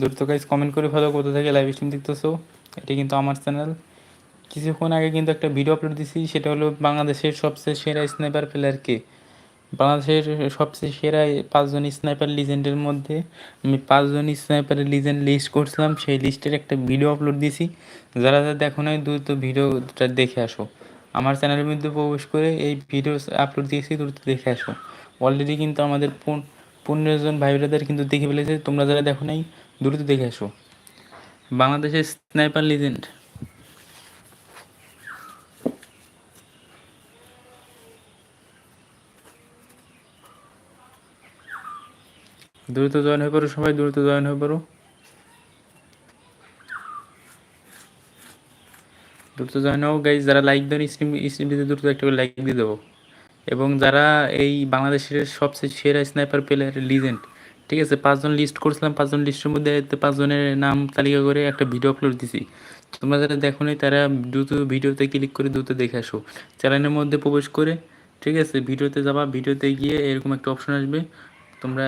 দ্রুত guys comment করে ফেলো কোথা থেকে লাইভ স্ট্রিম দেখতেছো। এটি কিন্তু আমার চ্যানেল কিছুক্ষণ আগে কিন্তু একটা ভিডিও আপলোড দিছি, সেটা হলো বাংলাদেশের সবচেয়ে সেরা স্নাইপার প্লেয়ারকে বাংলাদেশের সবচেয়ে সেরা পাঁচজন স্নাইপার লিজেন্ডের মধ্যে আমি পাঁচজন স্নাইপারের লিজেন্ড লিস্ট করছিলাম, সেই লিস্টের একটা ভিডিও আপলোড দিছি। যারা যারা দেখো নাই, দ্রুত ভিডিওটা দেখে আসো। আমার চ্যানেলের মধ্যে প্রবেশ করে এই ভিডিও আপলোড দিয়েছি, দ্রুত দেখে আসো। অলরেডি কিন্তু আমাদের পন- পনেরো জন ভাই ব্রাদার কিন্তু দেখে ফেলেছে। তোমরা যারা দেখো নাই দ্রুত দেখে আসো। বাংলাদেশের স্নাইপার লিজেন্ড। দ্রুত জয়েন হয়ে পড়ো সবাই দ্রুত জয়েন হয়ে পড়ো। দ্রুত জয়েন হও গাইজ যারা লাইক দেন স্ট্রিম স্ট্রিমটিতে দ্রুত একটা করে লাইক দিয়ে দেবো। এবং যারা এই বাংলাদেশের সবচেয়ে সেরা স্নাইপার প্লেয়ার লিজেন্ড ঠিক আছে পাঁচজন লিস্ট করছিলাম পাঁচজন লিস্টের মধ্যে পাঁচজনের নাম তালিকা করে একটা ভিডিও আপলোড দিছি। তোমরা যারা দেখো নি তারা দ্রুত ভিডিওতে ক্লিক করে দ্রুত দেখে আসো। চ্যানেলের মধ্যে প্রবেশ করে ঠিক আছে ভিডিওতে যাবা ভিডিওতে গিয়ে এরকম একটা অপশন আসবে। তোমরা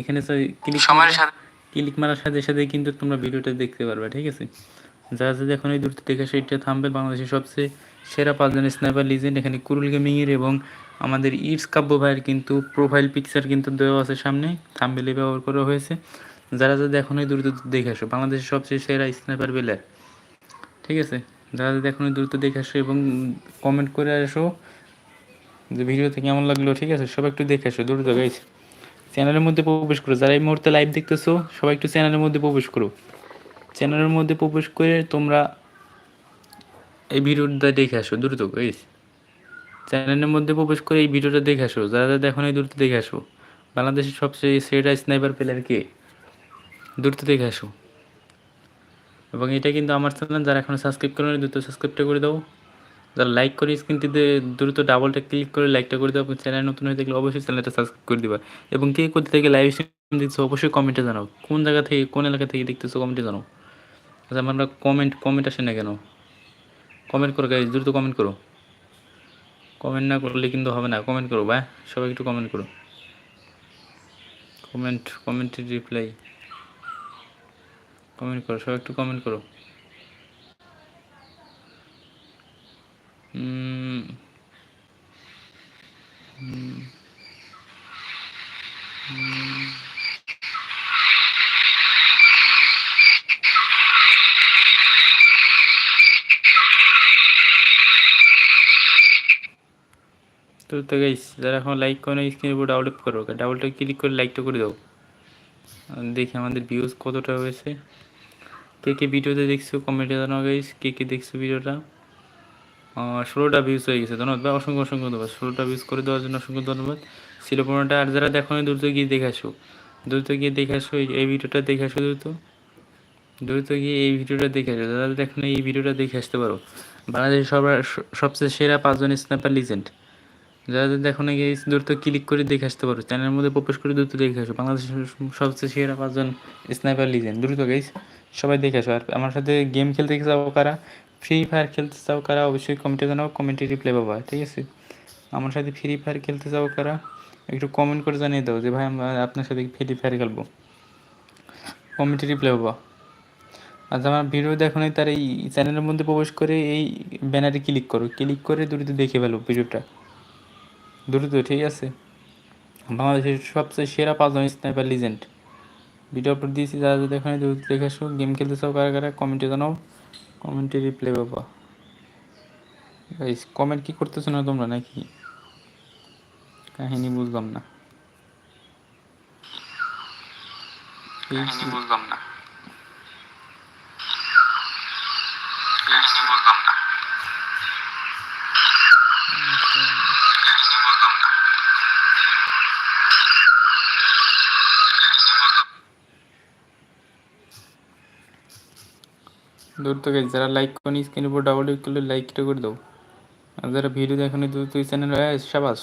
এখানে ক্লিক সময়ের সাথে ক্লিক মারার সাথে সাথে কিন্তু তোমরা ভিডিওটা দেখতে পারবে ঠিক আছে। যারা যারা এখন এই দূরত্ব দেখে আসে। এটা থামবে বাংলাদেশের সবচেয়ে সেরা পাঁচজন স্নাইপার লিজেন্ড এখানে কুরুল গেমিংয়ের এবং আমাদের ইটস কাব্য ভাইয়ের কিন্তু প্রোফাইল পিকচার কিন্তু দেওয়া আছে সামনে থাম্বেলে ব্যবহার করা হয়েছে। যারা যারা এখন এই দ্রুত দেখে আসো, বাংলাদেশের সবচেয়ে সেরা স্নাইপার প্লেয়ার ঠিক আছে? যারা যারা এখন দ্রুত দেখে আসো এবং কমেন্ট করে আসো যে ভিডিওতে কেমন লাগল, ঠিক আছে? সবাই একটু দেখে আসো দ্রুত গাইছে চ্যানেলের মধ্যে প্রবেশ করো। যারা এই মুহূর্তে লাইভ দেখতেছো, সবাই একটু চ্যানেলের মধ্যে প্রবেশ করো। চ্যানেলের মধ্যে প্রবেশ করে তোমরা এই ভিডিওটা দেখে আসো দ্রুত গাইস চ্যানেলের মধ্যে প্রবেশ করে এই ভিডিওটা দেখে আসো, যারা যারা দেখো না দ্রুত দেখে আসো। বাংলাদেশের সবচেয়ে সেরা স্নাইপার প্লেয়ার কে? দ্রুত দেখে আসো। এবং এটা কিন্তু আমার চ্যানেল, যারা এখনও সাবস্ক্রাইব করে না দ্রুত সাবস্ক্রাইবটা করে দাও। যারা লাইক করে স্ক্রিনটিতে দ্রুত ডাবলটা ক্লিক করে লাইকটা করে দেবো চ্যানেল নতুন হয়ে থাকলে অবশ্যই চ্যানেলটা সাবস্ক্রাইব করে দিবা। এবং কে কোথা থেকে লাইভ স্ট্রিম দেখছ অবশ্যই কমেন্টে জানাও। কোন জায়গা থেকে, কোন এলাকা থেকে দেখতেছো কমেন্টে জানাও। আচ্ছা আমরা কমেন্ট কমেন্ট আসে না কেন? কমেন্ট করো দ্রুত কমেন্ট করো। কমেন্ট না করলে কিন্তু হবে না। কমেন্ট করো ভাই সবাই একটু কমেন্ট করো। কমেন্ট কমেন্টের রিপ্লাই কমেন্ট করো সবাই একটু কমেন্ট করো। উম, উম, তো তো গাইস যারা এখন লাইক করে না স্ক্রিনের উপর ট্যাপ করো ডাবল ক্লিক করে লাইকটা করে দাও। দেখি আমাদের ভিউজ কতটা হয়েছে। কে কে ভিডিওতে দেখছ কমেন্টে জানাও গাইস কে কে দেখছ ভিডিওটা। ষোলোটা ভিউজ হয়ে গেছে, ধন্যবাদ। ভাই, অসংখ্য অসংখ্য ধন্যবাদ। ষোলোটা ভিউজ করে দেওয়ার জন্য অসংখ্য ধন্যবাদ। ছিল পনেরোটা আর যারা দেখো দ্রুত গিয়ে দেখে আসো। দ্রুত গিয়ে দেখে আসো, এই- ভিডিওটা দেখে আসো দ্রুত। দ্রুত গিয়ে এই ভিডিওটা দেখে আসো। যারা দেখো এই ভিডিওটা দেখে আসতে পারো। বাংলাদেশের সবার সবচেয়ে সেরা পাঁচজন স্ন্যাপার লিজেন্ড যারা দেখো না গিয়ে দ্রুত ক্লিক করে দেখে আসতে পারো চ্যানেলের মধ্যে প্রবেশ করে দ্রুত দেখে আসো। বাংলাদেশের সবচেয়ে সেরা পাঁচজন স্নাইপার লিজেন দ্রুত গাইস সবাই দেখে আসো। আর আমার সাথে গেম খেলতে চাও কারা ফ্রি ফায়ার খেলতে চাও কারা, অবশ্যই কমেন্টে জানাও কমেন্টে রিপ্লাই পাবা, ঠিক আছে? আমার সাথে ফ্রি ফায়ার খেলতে চাও কারা, একটু কমেন্ট করে জানিয়ে দাও যে, ভাই, আমরা আপনার সাথে ফ্রি ফায়ার খেলব। কমেন্টে রিপ্লাই পাবা। আর আমার ভিডিও দেখো নাই, তার এই চ্যানেলের মধ্যে প্রবেশ করে এই ব্যানারে ক্লিক করো। ক্লিক করে দ্রুত দেখে ফেলো ভিডিওটা দ্রুত ঠিক আছে। বাংলাদেশের সবচেয়ে সেরা পাঁচজন স্নাইপার লিজেন্ড ভিডিও আপলোড দিয়েছি, যারা যদি এখানে দেখে আসো গেম খেলতে চাও, কারা কারা কমেন্টে জানাও। কমেন্টে রিপ্লাই বাবা কমেন্ট কি করতেছো না তোমরা নাকি? কাহিনী বুঝলাম না। বুঝলাম না কাহিনী বুঝলাম না কাহিনী বুঝলাম না দূর থেকে যারা লাইক করেনি স্ক্রিনের উপর ডাবল ক্লিক করলে লাইকটা করে দাও। আর যারা ভিডিও দেখো নি তুই চ্যানেল সাবাস।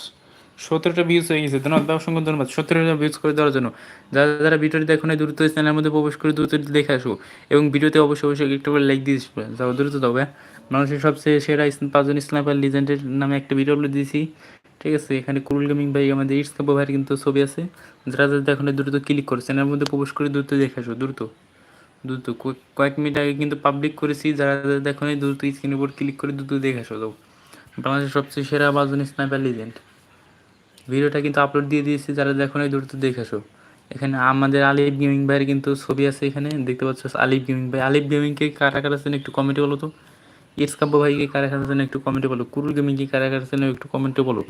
সতেরোটা ভিউজ হয়ে গেছে, ধন্যবাদ অসংখ্য ধন্যবাদ। সতেরোটা ভিউজ করে দেওয়ার জন্য। যারা যারা ভিডিওটি দেখো না দ্রুত চ্যানেলের মধ্যে প্রবেশ করে দ্রুত দেখে আসো। এবং ভিডিওতে অবশ্যই অবশ্যই একটা করে লাইক দিয়ে যাও, দ্রুত দাও হ্যাঁ মানুষের সবচেয়ে সেরা পাঁচজন স্নাইপার লিজেন্ডের নামে একটা ভিডিও আপলোড দিয়েছি। ঠিক আছে, এখানে কুরুল গেমিং ভাই, আমাদের ইটস কাব্য ভাইয়ের কিন্তু ছবি আছে। যারা যারা এখন দ্রুত ক্লিক করে। চ্যানেলের মধ্যে প্রবেশ করে দ্রুত দেখে আসো, দ্রুত। দ্রুত। কয়েক- মিনিট আগে কিন্তু পাবলিক করেছি, যারা দেখো দ্রুত স্ক্রিনের উপর ক্লিক করে দ্রুত দেখে আসো বাংলাদেশের সবচেয়ে সেরা বাজন স্নাইপার লিজেন্ড ভিডিওটা কিন্তু আপলোড দিয়ে দিয়েছি, যারা দেখো দ্রুত দেখে আসো। এখানে আমাদের আলিফ গেমিং ভাইয়ের কিন্তু ছবি আছে এখানে, দেখতে পাচ্ছ আলিফ গেমিং ভাই। আলিফ গেমিংকে কারা কারা আছেন একটু কমেন্টে বলো তো। ইটস কাব্য ভাইকে কারা কারা আছেন একটু কমেন্টে বলো। কুরুল গেমিংকে কারা কারা আছেন একটু কমেন্টে বলো।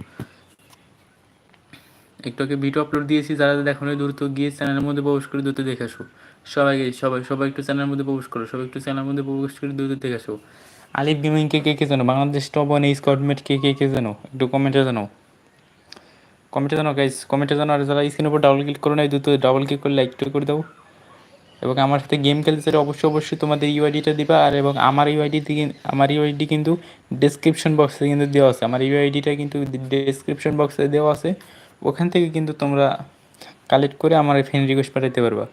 একটু আগে ভিডিও আপলোড দিয়েছি, যারা দেখো দ্রুত গিয়ে চ্যানেলের মধ্যে প্রবেশ করে দ্রুত দেখে আসো। সবাই সবাই সবাই একটু চ্যানেলের মধ্যে প্রবেশ করো, সবাই একটু চ্যানেলের মধ্যে প্রবেশ করে দ্রুত দেখে আসো। আলিফ গেমিংকে কে কে কে জানো? বাংলাদেশ টপ ওয়ান এই স্কটমেট কে কে কে জানো? একটু কমেন্টে জানো। কমেন্টে জানো গাইস কমেন্টে জানো, আর যারা স্ক্রিনের উপর ডাবল ক্লিক করো নাই, দ্রুত ডাবল ক্লিক করে লাইক করে দাও। এবং আমার সাথে গেম খেলতে চাইলে অবশ্যই অবশ্যই তোমাদের ইউআইডিটা দিবা, আর এবং আমার ইউআইডি আমার ইউআইডি কিন্তু ডেসক্রিপশন বক্সে কিন্তু দেওয়া আছে। আমার ইউআইডিটা কিন্তু ডেসক্রিপশন বক্সে দেওয়া আছে। ওখান থেকে কিন্তু তোমরা কালেক্ট করে আমার ফ্রেন্ড রিকোয়েস্ট পাঠাতে পারবা।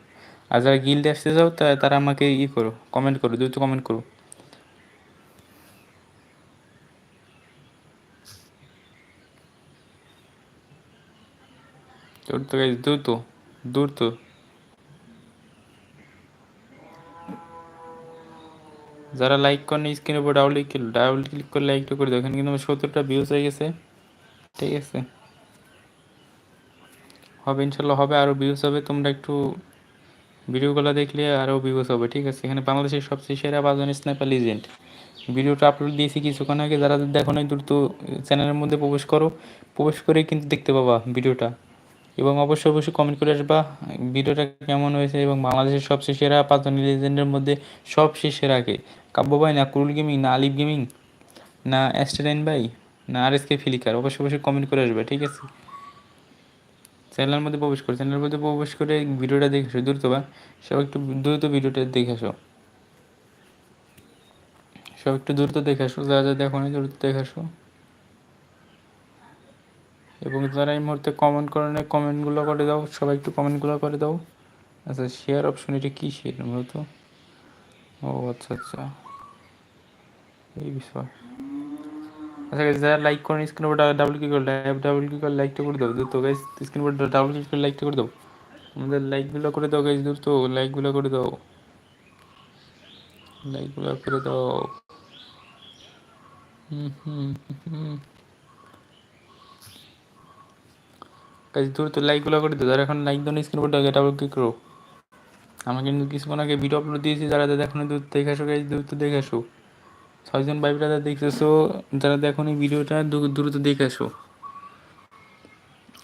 আর যারা গিল্ডে আসতে চাও তারা আমাকে ই করো কমেন্ট করো, দ্রুত কমেন্ট করো। দ্রুত দ্রুত। যারা লাইক করেন স্ক্রিনের উপর ডাবল ক্লিক ডাবল ক্লিক করে লাইকটা করে দাও এখানে কিন্তু আমার সত্তরটা ভিউজ হয়ে গেছে। ঠিক আছে। হবে, ইনশাল্লাহ হবে আরও ভিউজ হবে, তোমরা একটু ভিডিওগুলো দেখলে আরও ভিউজ হবে, ঠিক আছে? এখানে বাংলাদেশের সবচেয়ে সেরা বাজন স্নাইপার লিজেন্ড ভিডিওটা আপলোড দিয়েছি কিছুক্ষণ আগে, যারা দেখো নাই, দ্রুত চ্যানেলের মধ্যে প্রবেশ করো। প্রবেশ করে কিন্তু দেখতে পাবা ভিডিওটা। এবং অবশ্যই অবশ্যই কমেন্ট করে আসবা, ভিডিওটা কেমন হয়েছে এবং বাংলাদেশের সবচেয়ে সেরা পাঁচজন লিজেন্ডের মধ্যে সবচেয়ে সেরাকে কাব্য ভাই, না কুরুল গেমিং না আলিফ গেমিং না অ্যাস্টেলাইন ভাই, না আর এস কে ফিলিকার অবশ্যই অবশ্যই কমেন্ট করে আসবে, ঠিক আছে? চ্যানেলের মধ্যে প্রবেশ করো। চ্যানেলের মধ্যে প্রবেশ করে ভিডিওটা দেখে আসো, দ্রুত বা। সব একটু দ্রুত ভিডিওটা দেখে আসো। সব একটু দ্রুত দেখে আসো, যা যা দেখো না দ্রুত দেখে আসো। এবং যারা এই মুহূর্তে কমেন্ট করে নেয় কমেন্টগুলো করে দাও, সবাই একটু কমেন্টগুলো করে দাও। আচ্ছা শেয়ার অপশন এটা কী শেয়ার মূলত ও আচ্ছা আচ্ছা। এই বিষয়। আচ্ছা যারা লাইক করেন স্ক্রিন উপর ডাবল ক্লিক করে ডাবল ক্লিক করে লাইকটা করে দাও। দ্রুত গাইজ স্ক্রিন উপর ডাবল ক্লিক করে লাইকটা করে দাও। আমাদের লাইকগুলো করে দাও গাইজ দ্রুত লাইকগুলো করে দাও। লাইকগুলো করে দাও। হুম হুম হুম। গাইজ দ্রুত লাইকগুলো করে দাও। যারা এখন লাইক দাও স্ক্রিন উপর ডাবল ক্লিক করো। আমি কিন্তু কিছুক্ষণ আগে ভিডিও আপলোড দিয়েছি, যারা দেখো দ্রুত দেখে আসো গাইজ দ্রুত দেখে আসো। ছয়জন ভাই ব্রাদার দেখতেছো, যারা দেখো এই ভিডিওটা দ্রুত দেখে আসো।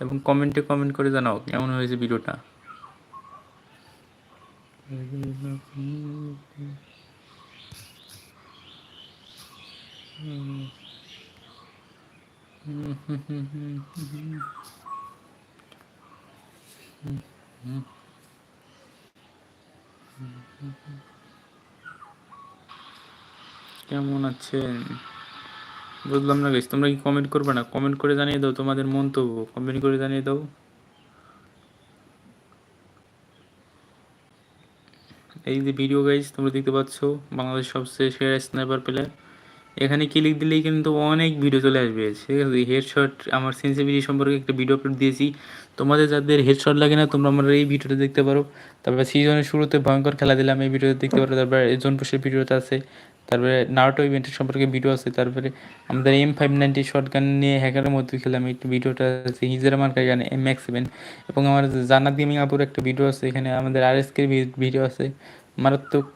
এবং কমেন্টে কমেন্ট করে জানাও কেমন হয়েছে ভিডিওটা। কেমন আছেন? বুঝলাম না গেছি তোমরা কি কমেন্ট করবে না? কমেন্ট করে জানিয়ে দাও তোমাদের মন্তব্য। কমেন্ট করে জানিয়ে দাও। এই যে ভিডিও গাইজ তোমরা দেখতে পাচ্ছ, বাংলাদেশ সবচেয়ে সেরা স্নাইপার প্লেয়ার এখানে ক্লিক দিলেই কিন্তু অনেক ভিডিও চলে আসবে। ঠিক আছে হেডশট আমার সেন্সিভিটি সম্পর্কে একটা ভিডিও আপলোড দিয়েছি। তোমাদের যাদের হেডশট লাগে না, তোমরা আমার এই ভিডিওটা দেখতে পারো। তারপরে সিজনের শুরুতে ভয়ঙ্কর খেলা দিলাম, এই ভিডিওটা দেখতে পারো। তারপরে জোন পুষের ভিডিওটা আছে। তারপরে নারটো ইভেন্টের সম্পর্কে ভিডিও আছে। তারপরে আমাদের M five ninety short gun নিয়ে হ্যাকারের মধ্যে খেলাম। একটু ভিডিওটা আছে হিজরা মার্কার গানে এম এক্স সেভেন এবং আমার জান্নাত গেমিং আপুর একটা ভিডিও আছে। এখানে আমাদের আর এস ভিডিও আছে। মারাত্মক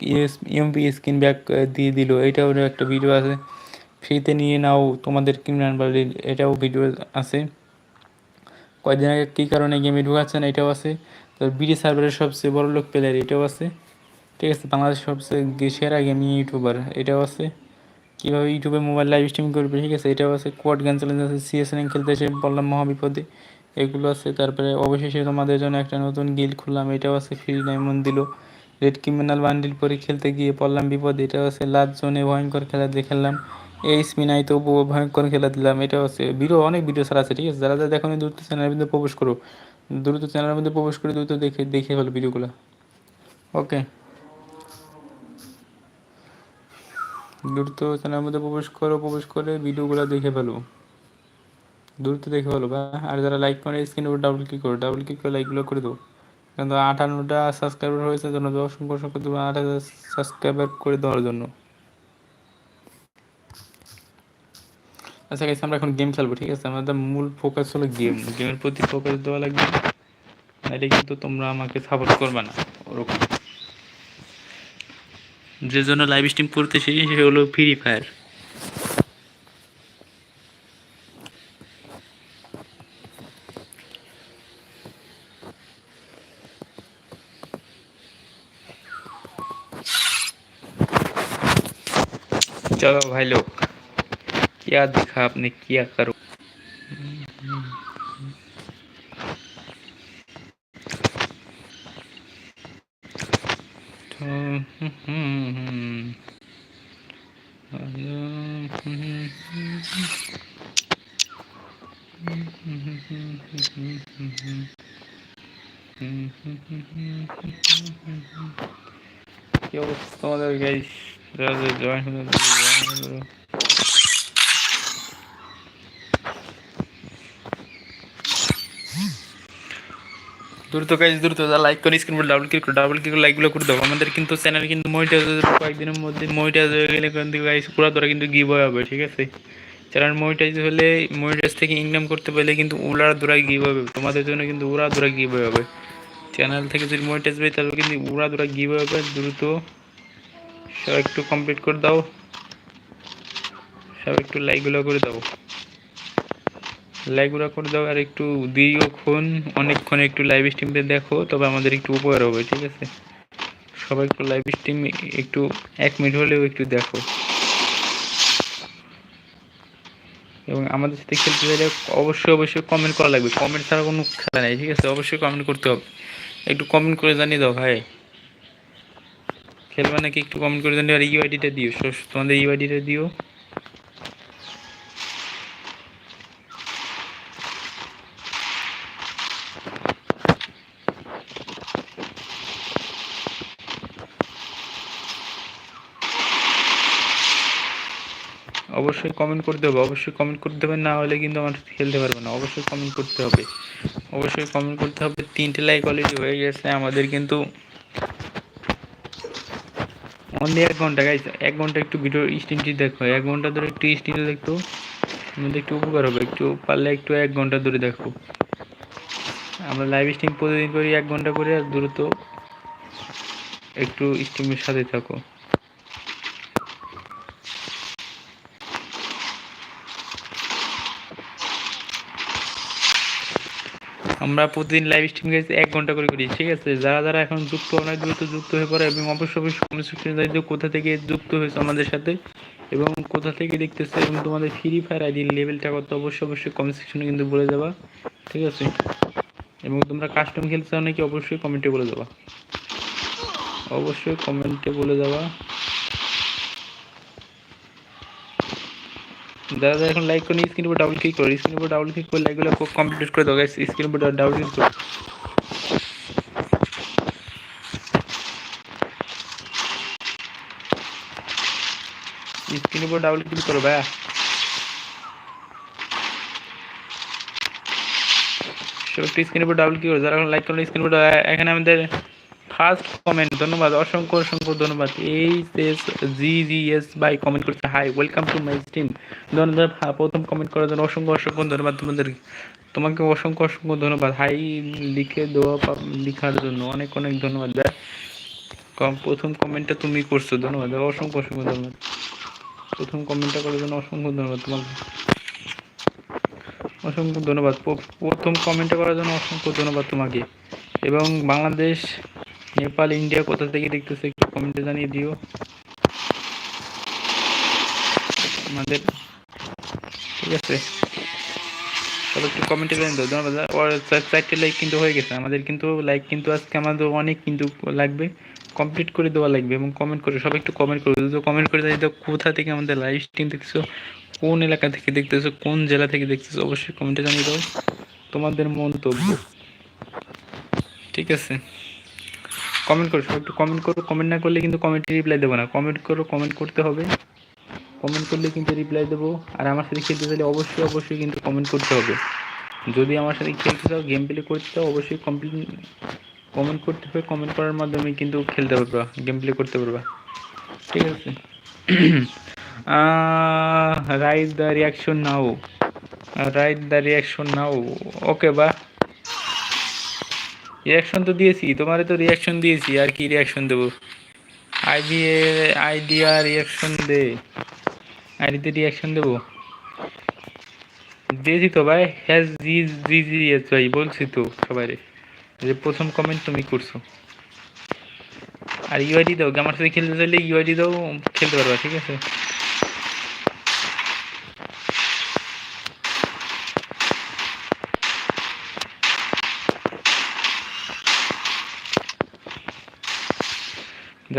ইএমপি স্ক্রিন ব্যাক দিয়ে দিল। এটাও একটা ভিডিও আছে। ফ্রিতে নিয়ে নাও, তোমাদের ক্রিমিনাল বাড়ির এটাও ভিডিও আছে। কয়েকদিন আগে কী কারণে গেমে ঢুকাচ্ছেন এটাও আছে। তো বিডি সার্ভারের সবচেয়ে বড় লোক প্লেয়ার এটাও আছে। ঠিক আছে, বাংলাদেশের সবচেয়ে সেরা গেমিং ইউটিউবার এটাও আছে। কীভাবে ইউটিউবে মোবাইল লাইভ স্ট্রিম করবে, ঠিক আছে, এটাও আছে। কোয়াড গান চ্যালেঞ্জ আছে সিএসএন খেলতে এসে বললাম মহাবিপদে। এগুলো আছে। তারপরে অবশেষে তোমাদের জন্য একটা নতুন গিল খুললাম, এটাও আছে। ফ্রি ডায়মন্ড দিল। রেড ক্রিমিনাল বান্ডিল পরে খেলতে গিয়ে পড়লাম বিপদ। এটাও আছে লাস্ট জোনে ভয়ঙ্কর খেলা দিয়ে খেললাম এই স্পিনাই তো ভয়ঙ্কর খেলা দিলাম। এটাও আছে ভিডিও অনেক ভিডিও ছাড়া আছে, ঠিক আছে? যারা যারা দেখো দ্রুত চ্যানেলের মধ্যে প্রবেশ করো। দ্রুত চ্যানেলের মধ্যে প্রবেশ করে দ্রুত দেখে দেখে ফেলো ভিডিওগুলো ওকে দ্রুত চ্যানেলের মধ্যে প্রবেশ করো, প্রবেশ করে ভিডিওগুলো দেখে ফেলো। দ্রুত দেখে বলো বা আর যারা লাইক করে স্ক্রিনের উপর ডাবল ক্লিক করো। ডাবল ক্লিক করে লাইকগুলো করে দেবো কিন্তু আটান্নটা সাবস্ক্রাইবার হয়েছে জন্য অসংখ্য অসংখ্য তোমার আট হাজার সাবস্ক্রাইবার করে দেওয়ার জন্য। আচ্ছা আমরা এখন গেম খেলব, ঠিক আছে? আমাদের মূল ফোকাস হলো গেম গেমের প্রতি ফোকাস দেওয়া লাগবে। নাহলে কিন্তু তোমরা আমাকে সাপোর্ট করবে না, ওরকম। যে জন্য লাইভ স্ট্রিম করতেছি, সে হলো ফ্রি ফায়ার चलो भाई लोग क्या दिखा आपने किया करो? দ্রুত গাইজ দ্রুত লাইক করে স্ক্রিন ডাবল ক্লিক করে ডাবল ক্লিক লাইকগুলো করে দাও। আমাদের কিন্তু চ্যানেল কিন্তু মনিটাইজ কয়েকদিনের মধ্যে। মনিটাইজ হয়ে গেলে গাইজ পুরো ধরা কিন্তু গিভ হবে, ঠিক আছে? চ্যানেল মনিটাইজ হলে মনিটাইজ থেকে ইনকাম করতে পারলে কিন্তু ওরা ধরা গিভ হবে। তোমাদের জন্য কিন্তু ওরা ধরা গিভ হবে। চ্যানেল থেকে যদি মনিটাইজ পাই, তাহলে কিন্তু ওরা ধরা গিভ হবে। দ্রুত সব একটু কমপ্লিট করে দাও। সব একটু লাইকগুলো করে দাও। লাইকগুলো করে দাও, আর একটু দীর্ঘক্ষণ অনেকক্ষণ একটু লাইভ স্ট্রিমে দেখো, তবে আমাদের একটু উপকার হবে, ঠিক আছে? সবাই একটু লাইভ স্ট্রিম একটু, এক মিনিট হলেও একটু দেখো। এবং আমাদের সাথে খেলতে চাইলে অবশ্যই অবশ্যই কমেন্ট করা লাগবে। কমেন্ট ছাড়া কোনো খেলা নেই, ঠিক আছে? অবশ্যই কমেন্ট করতে হবে। একটু কমেন্ট করে জানিয়ে দাও, ভাই। খেলবে নাকি একটু কমেন্ট করে জানিয়ে আর ইউআইডিটা দিও। তোমাদের ইউআইডিটা দিও। অবশ্যই কমেন্ট করতে হবে অবশ্যই কমেন্ট করতে হবে না হলে কিন্তু আমার খেলতে পারবে না। অবশ্যই কমেন্ট করতে হবে। অবশ্যই কমেন্ট করতে হবে। তিনটে লাইক অলরেডি হয়ে গেছে, আমাদের কিন্তু অনলি এক ঘণ্টা গাইজ এক ঘণ্টা একটু ভিডিও স্ট্রিমটি দেখো। এক ঘণ্টা ধরে একটু স্ট্রিম দেখতো আমাদের একটু উপকার হবে। একটু পারলে একটু এক ঘণ্টা ধরে দেখো। আমরা লাইভ স্ট্রিম প্রতিদিন করি এক ঘণ্টা করে, আর দ্রুত একটু স্ট্রিমের সাথে থাকো। আমরা প্রতিদিন লাইভ স্ট্রিম গেছি এক ঘণ্টা করে করি, ঠিক আছে? যারা যারা এখন যুক্ত অনেক দ্রুত যুক্ত হয়ে পড়ে এবং অবশ্যই অবশ্যই কমেন্ট সেকশনে কোথা থেকে যুক্ত হয়েছে আমাদের সাথে এবং কোথা থেকে দেখতেছে এবং তোমাদের ফ্রি ফায়ার আইডির লেভেলটা কত, অবশ্যই অবশ্যই কমেন্ট সেকশনে কিন্তু বলে দেবা ঠিক আছে? এবং তোমরা কাস্টম খেলতে চাও নাকি অবশ্যই কমেন্টে বলে দেবা অবশ্যই কমেন্টে বলে দেওয়া দাদা, এখন লাইক করে স্ক্রিন উপর ডাবল ক্লিক করো স্ক্রিন উপর ডাবল ক্লিক করে লাইকগুলো কমপ্লিট করে দাও গাইস স্ক্রিন উপর ডাবল ক্লিক করো স্ক্রিন উপর ডাবল ক্লিক করো, ভাইয়া। স্ক্রিন উপর ডাবল ক্লিক করো, যারা এখন লাইক করো স্ক্রিন উপর এখানে আমাদের ফার্স্ট কমেন্ট ধন্যবাদ, অসংখ্য অসংখ্য ধন্যবাদ। H S G G S by comment করছে hi welcome to my stream ধন্যবাদ প্রথম কমেন্ট করার জন্য অসংখ্য অসংখ্য ধন্যবাদ তোমাদের তোমাকে অসংখ্য অসংখ্য ধন্যবাদ। হাই লিখে দেওয়া লিখার জন্য অনেক অনেক ধন্যবাদ। দেয় কম প্রথম কমেন্টটা তুমি করছ, ধন্যবাদ, অসংখ্য অসংখ্য ধন্যবাদ। প্রথম কমেন্টটা করার জন্য অসংখ্য ধন্যবাদ তোমাকে। অসংখ্য ধন্যবাদ। প্রথম কমেন্টটা করার জন্য অসংখ্য ধন্যবাদ তোমাকে। এবং বাংলাদেশ নেপাল, ইন্ডিয়া, কোথা থেকে দেখতেছে একটু কমেন্টে জানিয়ে দিও। আমাদের ঠিক আছে। একটু কমেন্টে জানিয়ে দাও। ধন্যবাদ। চারটে লাইক কিন্তু হয়ে গেছে। আমাদের কিন্তু লাইক কিন্তু আজকে আমাদের অনেক কিন্তু লাগবে। কমপ্লিট করে দেওয়া লাগবে এবং কমেন্ট করে সবাই একটু কমেন্ট করে দিও। কমেন্ট করে জানিয়ে দাও কোথা থেকে আমাদের লাইভ স্ট্রিম দেখছ কোন এলাকা থেকে দেখতেছো, কোন জেলা থেকে দেখতেছো, অবশ্যই কমেন্টে জানিয়ে দাও। তোমাদের মন্তব্য। ঠিক আছে। কমেন্ট করো একটু কমেন্ট করো। কমেন্ট না করলে কিন্তু কমেন্টে রিপ্লাই দেবো না। কমেন্ট করো কমেন্ট করতে হবে। কমেন্ট করলে কিন্তু রিপ্লাই দেবো। আর আমার সাথে খেলতে চাইলে অবশ্যই অবশ্যই কিন্তু কমেন্ট করতে হবে। যদি আমার সাথে খেলতে চাও গেম প্লে করতে চাও, অবশ্যই কমপ্লিট কমেন্ট করতে হবে। কমেন্ট করার মাধ্যমে কিন্তু খেলতে পারবা গেম প্লে করতে পারবা। ঠিক আছে? Write the reaction now write the reaction now okay বা রিয়াকশন তো দিয়েছি, তোমারে তো রিয়াকশন দিয়েছি, আর কি রিয়াকশন দেবো? আইডি আইডিয়া রিয়াকশন দে। আইডিতে রিয়াকশন দেবো? দিয়েছি তো ভাই হ্যাজ জি জি জি ভাই, বলছি তো সবাই যে প্রথম কমেন্ট তুমি করছ। আর ইউআইডি দাও আমার সাথে খেলতে চাইলে ইউআইডি দাও, খেলতে পারবা, ঠিক আছে?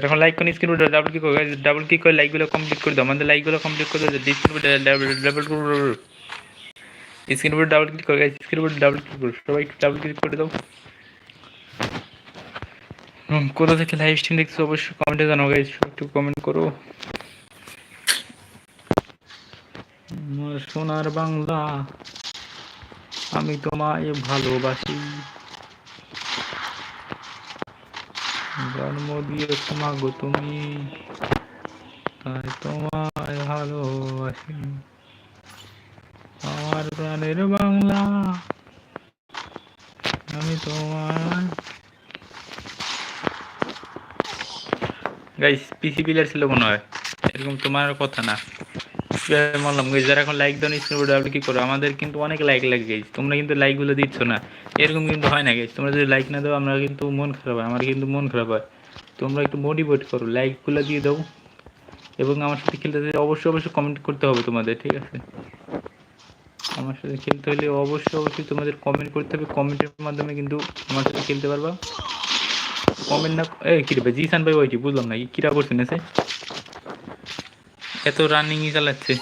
যারা লাইক করেন স্ক্রিন ডাবল ক্লিক করে ডাবল ক্লিক করে লাইকগুলো কমপ্লিট করে দাও। আমাদের লাইকগুলো কমপ্লিট করে দাও স্ক্রিন ডাবল স্ক্রিন উপর ডাবল ক্লিক করে স্ক্রিন উপর ডাবল ক্লিক করো সবাই ডাবল ক্লিক করে দাও। কোথা থেকে লাইভ স্ট্রিম দেখছ অবশ্যই কমেন্টে জানাও গাইজ একটু কমেন্ট করো। সোনার বাংলা, আমি তোমায় ভালোবাসি। জন্ম দিয়েছ মাগো তুমি তাই তোমায় ভালোবাসি আমার প্রাণের বাংলা আমি তোমার গাইস পিসি প্লেয়ার ছিল মনে হয়। এরকম তোমার কথা না। গাইস যারা এখন লাইক দাও স্ক্রিন বোর্ডে আপনি কি করো? আমাদের কিন্তু অনেক লাইক লাগে গাইস তোমরা কিন্তু লাইকগুলো দিচ্ছ না। এরকম কিন্তু হয় না গাইস তোমরা যদি লাইক না দাও, আমরা কিন্তু মন খারাপ হয়। আমার কিন্তু মন খারাপ হয়। তোমরা একটু মোটিভেট করো। লাইকগুলো দিয়ে দাও। এবং আমার সাথে খেলতে অবশ্যই অবশ্যই কমেন্ট করতে হবে তোমাদের, ঠিক আছে? আমার সাথে খেলতে হলে অবশ্যই অবশ্যই তোমাদের কমেন্ট করতে হবে। কমেন্টের মাধ্যমে কিন্তু আমার সাথে খেলতে পারবা। কমেন্ট না এ কি রে জিসান ভাই ওইটি বুঝলাম না। কিরা করছেন এসে? এত রানিংই চালাচ্ছে।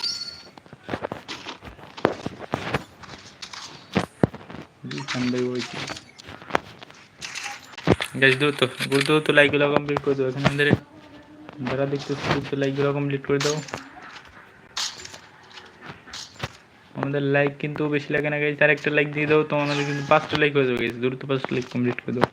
দ্রুত লাইকগুলো কমপ্লিট করে লাইকগুলো কমপ্লিট করে দাও। আমাদের লাইক কিন্তু বেশি লাগে না গেছে আর একটা লাইক দিয়ে দাও, তো আমাদের কিন্তু পাঁচটা লাইক হয়ে যাবে গেছে দ্রুত পাঁচটা লাইক কমপ্লিট করে দাও।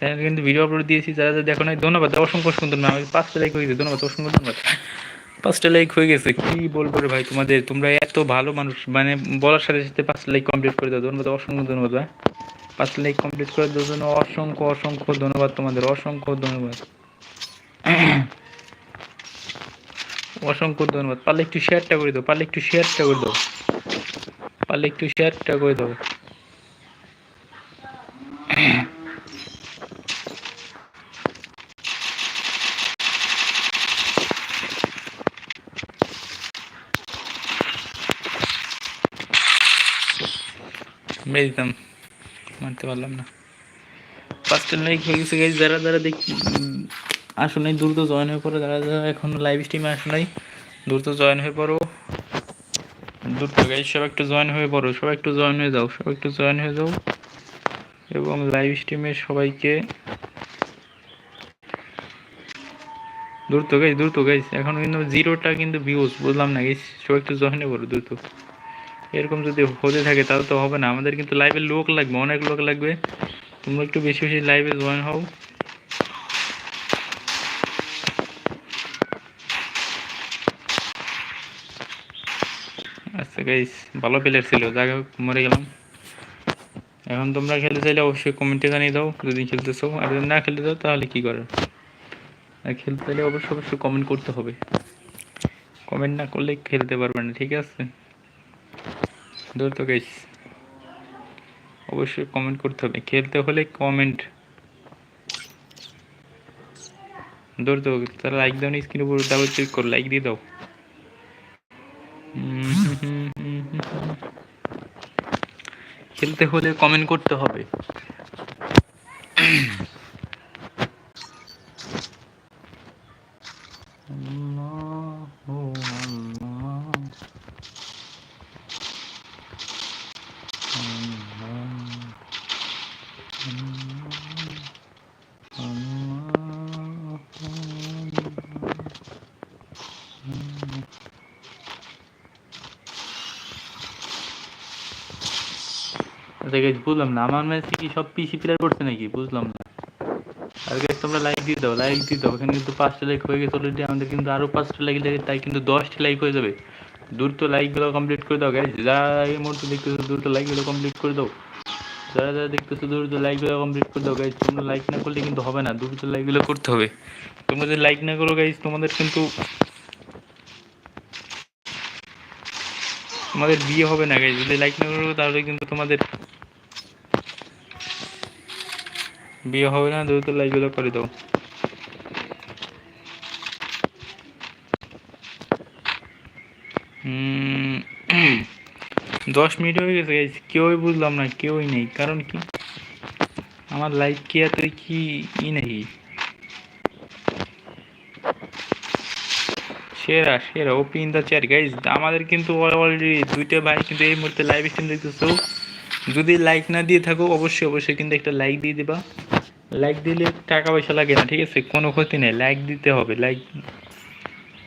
স্যার কিন্তু ভিডিও আপলোড দিয়েছি, যারা যারা দেখো নাই, ধন্যবাদ, অসংখ্য সুন্দর ধন্যবাদ আমাকে পাঁচটা লাইক হয়ে গেছে ধন্যবাদ, অসংখ্য ধন্যবাদ। পাঁচটা লাইক হয়ে গেছে, কি বলব রে ভাই তোমাদের, তোমরা এত ভালো মানুষ মানে বলার সাথে সাথে পাঁচটা লাইক কমপ্লিট করে দাও, ধন্যবাদ, অসংখ্য ধন্যবাদ, ভাই। পাঁচটা লাইক কমপ্লিট করে দেওয়ার জন্য অসংখ্য অসংখ্য ধন্যবাদ তোমাদের, অসংখ্য ধন্যবাদ। অসংখ্য ধন্যবাদ, পারলে একটু শেয়ারটা করে দাও, পারলে একটু শেয়ারটা করে দাও, পারলে একটু শেয়ারটা করে দাও। মেরে দিতাম। মারতে পারলাম না। পাঁচটা লাইক হয়ে গেছে গাইজ যারা যারা দেখ আসো নাই দ্রুত জয়েন হয়ে পড়ো, যারা যারা এখন লাইভ স্ট্রিমে আসো নাই, দ্রুত জয়েন হয়ে পড়ো। দ্রুত গাইজ সব একটু জয়েন হয়ে পড়ো, সব একটু জয়েন হয়ে যাও, সব একটু জয়েন হয়ে যাও। এবং লাইভ স্ট্রিমে সবাইকে দ্রুত গাইজ দ্রুত গাইজ এখন কিন্তু জিরোটা কিন্তু ভিউজ বুঝলাম না গাইজ সব একটু জয়েন হয়ে পড়ো দ্রুত। এরকম যদি হতে থাকে তাহলে তো হবে না। আমাদের কিন্তু লাইভে লোক লাগবে, অনেক লোক লাগবে। তোমরা একটু বেশি বেশি লাইভে জয়েন হও। আচ্ছা গাইস ভালো প্লেয়ার ছিল, যাই হোক, মরে গেলাম। এখন তোমরা খেলতে চাইলে অবশ্যই কমেন্টে জানিয়ে দাও, যদি খেলতে চাও আর যদি না খেলতে চাও, তাহলে কি করার আর খেলতে চাইলে অবশ্যই অবশ্যই কমেন্ট করতে হবে। কমেন্ট না করলে খেলতে পারবে না, ঠিক আছে? দূর তো গাইস অবশ্যই কমেন্ট করতে হবে। খেলতে হলে কমেন্ট দূর তো তারা লাইক দাও স্ক্রিন উপর ডাবল ক্লিক করো লাইক দিয়ে দাও। খেলতে হলে কমেন্ট করতে হবে। গাইজ বুঝলাম না। আমার ম্যাচে কি সব পিসি প্লেয়ার করছে নাকি? বুঝলাম না। আর গাইজ তোমরা লাইক দিয়ে দাও লাইক দিয়ে দাও। এখানে কিন্তু পাঁচটা লাইক হয়ে গেছে অলরেডি আমাদের কিন্তু আরও পাঁচটা লাইক লাগে, তাই কিন্তু দশটা লাইক হয়ে যাবে। দ্রুত লাইকগুলো কমপ্লিট করে দাও গাইজ যারা এই মুহূর্তে দেখতেছো, দ্রুত লাইকগুলো কমপ্লিট করে দাও। যারা যারা দেখতেছো, দ্রুত লাইকগুলো কমপ্লিট করে দাও গাইজ তোমরা লাইক না করলে কিন্তু হবে না, দ্রুত লাইকগুলো করতে হবে। তোমরা যদি লাইক না করো গাইজ তোমাদের কিন্তু তোমাদের বিয়ে হবে না গাইজ যদি লাইক না করো, তাহলে কিন্তু তোমাদের বিয়ে হবে না দ্রুত লাইকগুলো করে দাও। দশ মিনিট হয়ে গেছে গাইজ কেউই বুঝলাম না, কেউই নেই। কারণ কি? আমার লাইক কি এত কি ই নাকি সেরা সেরা। OP in the chair guys আমাদের কিন্তু অলরেডি দুইটা ভাই কিন্তু এই মুহূর্তে লাইভ স্ট্রিম দেখতেছো। যদি লাইক না দিয়ে থাকো, অবশ্যই অবশ্যই কিন্তু একটা লাইক দিয়ে দেবা। লাইক দিলে টাকা পয়সা লাগে না, ঠিক আছে? কোনো ক্ষতি নেই। লাইক দিতে হবে। লাইক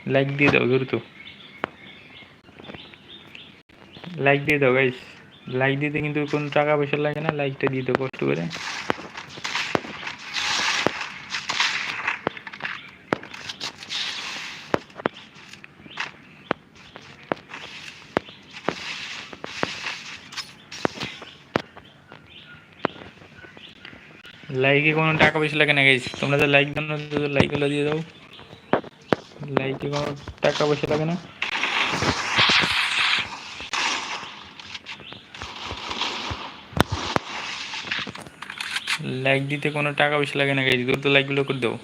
লাইক দিয়ে দাও দ্রুত লাইক দিয়ে দাও গাইস লাইক দিতে কিন্তু কোনো টাকা পয়সা লাগে না। লাইকটা দিয়ে দাও, কষ্ট করে। লাইকে কোনো টাকা পয়সা লাগে না গাইস তোমরা যে লাইক দাও, না লাইকগুলো দিয়ে দাও। লাইকে কোনো টাকা পয়সা লাগে না। লাইক দিতে কোনো টাকা পয়সা লাগে না গাইজ দ্রুত লাইকগুলো করে দাও।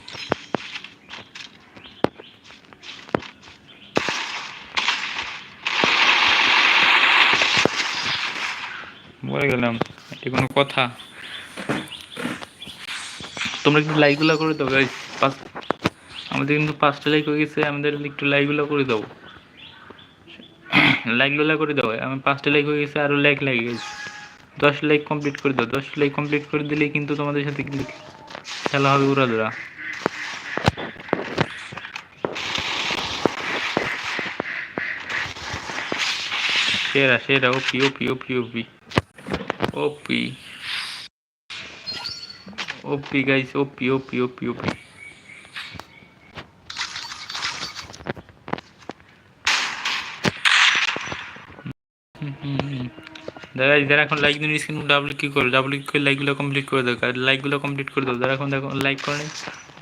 বলে গেলাম, এটি কোনো কথা। তোমরা কিন্তু লাইকগুলো করে দাও গাইজ পাঁচ আমাদের কিন্তু পাঁচটা লাইক হয়ে গেছে, আমাদের একটু লাইকগুলো করে দাও। লাইকগুলো করে দাও। আমার পাঁচটা লাইক হয়ে গেছে আরও লাইক লাগে গেছে দশ লাইক কমপ্লিট করে দাও। দশ লাইক কমপ্লিট করে দিলে কিন্তু তোমাদের সাথে খেলা হবে উড়াদুরা সেরা সেরা, ওপি ওপি ওপি ওপি। ওপি। ওপি গাইস ওপি ওপি ওপি ওপি দাদা যারা এখন লাইক দিন স্ক্রিন ডাবল কি করো। ডাবল ক্লিক করে লাইকগুলো কমপ্লিট করে দাও। আর লাইকগুলো কমপ্লিট করে দাও। যারা এখন দেখো লাইক করে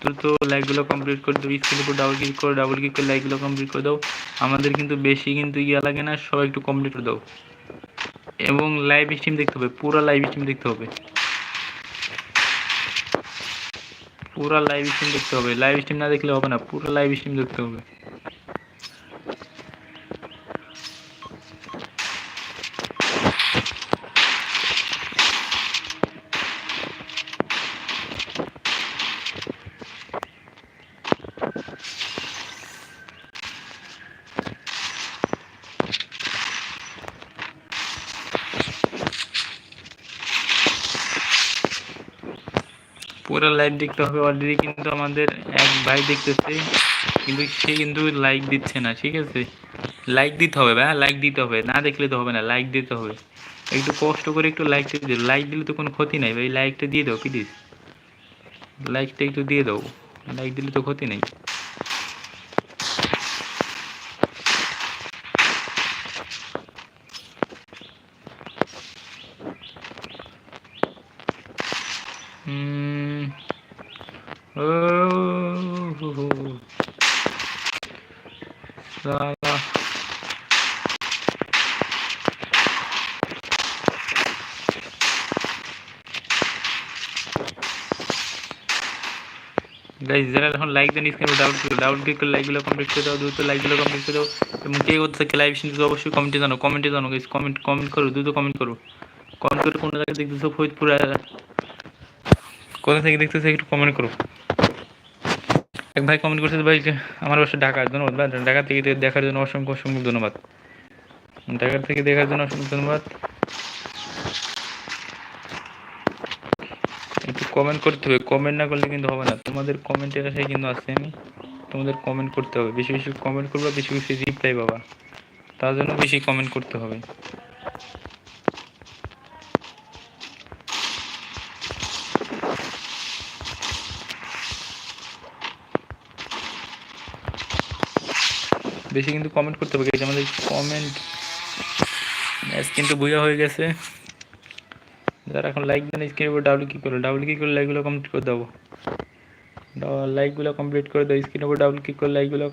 দ্রুত লাইকগুলো কমপ্লিট করে দাও। স্ক্রিনের উপর ডাবল ক্লিক করে। ডাবল ক্লিক করে লাইকগুলো কমপ্লিট করে দাও। আমাদের কিন্তু বেশি কিন্তু ইয়া লাগে না, সবাই একটু কমপ্লিট করে দাও। এবং লাইভ স্ট্রিম দেখতে হবে। পুরো লাইভ স্ট্রিম দেখতে হবে। পুরো লাইভ স্ট্রিম দেখতে হবে। লাইভ স্ট্রিম না দেখলে হবে না, পুরো লাইভ স্ট্রিম দেখতে হবে। লাইভ দেখতে হবে অলরেডি কিন্তু আমাদের এক ভাই দেখতেছে, কিন্তু সে কিন্তু লাইক দিচ্ছে না, ঠিক আছে? লাইক দিতে হবে, ভাই লাইক দিতে হবে। না দেখলে তো হবে না লাইক দিতে হবে। একটু কষ্ট করে একটু লাইকটা দিয়ে লাইক দিলে তো কোনো ক্ষতি নাই, ভাই লাইকটা দিয়ে দাও প্লিজ লাইকটা একটু দিয়ে দাও। লাইক দিলে তো ক্ষতি নেই হুম ও হো হো সালা গাইজ যারা এখন লাইক দেন স্ক্রিনে করে ডাউট ক্লিক করে লাইকগুলো কমপ্লিট করে দাও দ্রুত লাইকগুলো কমপ্লিট করে দাও এবং কে করতে থাকে লাইভ শুনতে অবশ্যই কমেন্টে জানো কমেন্টে জানো কমেন্ট কমেন্ট করো, দ্রুত কমেন্ট করো। কমেন্ট করে কোন জায়গায় দেখতেছো, ফরিদপুর কোথা থেকে দেখতেছো একটু কমেন্ট করো। এক ভাই কমেন্ট করছে ভাই আমার বাসা ঢাকা, ধন্যবাদ, ভাই, ঢাকা থেকে দেখার জন্য অসংখ্য অসংখ্য ধন্যবাদ। ঢাকা থেকে দেখার জন্য অসংখ্য ধন্যবাদ। কমেন্ট করতে হবে। কমেন্ট না করলে কিন্তু হবে না। তোমাদের কমেন্টের আশায় কিন্তু আছি আমি তোমাদের কমেন্ট করতে হবে। বেশি বেশি কমেন্ট করবে, বেশি বেশি রিপ্লাই পাবা। তার জন্য বেশি কমেন্ট করতে হবে। বেশি কিন্তু কমেন্ট করতে হবে। আমাদের কমেন্ট ম্যাচ কিন্তু বুঝা হয়ে গেছে। যারা এখন লাইক দেন স্ক্রিনের উপর ডাবল কি করো। ডাবল কি করে লাইকগুলো কমপ্লিট করে দেবো। লাইকগুলো কমপ্লিট করে দাও স্ক্রিনের উপর ডাবল ক্লিক করে লাইকগুলো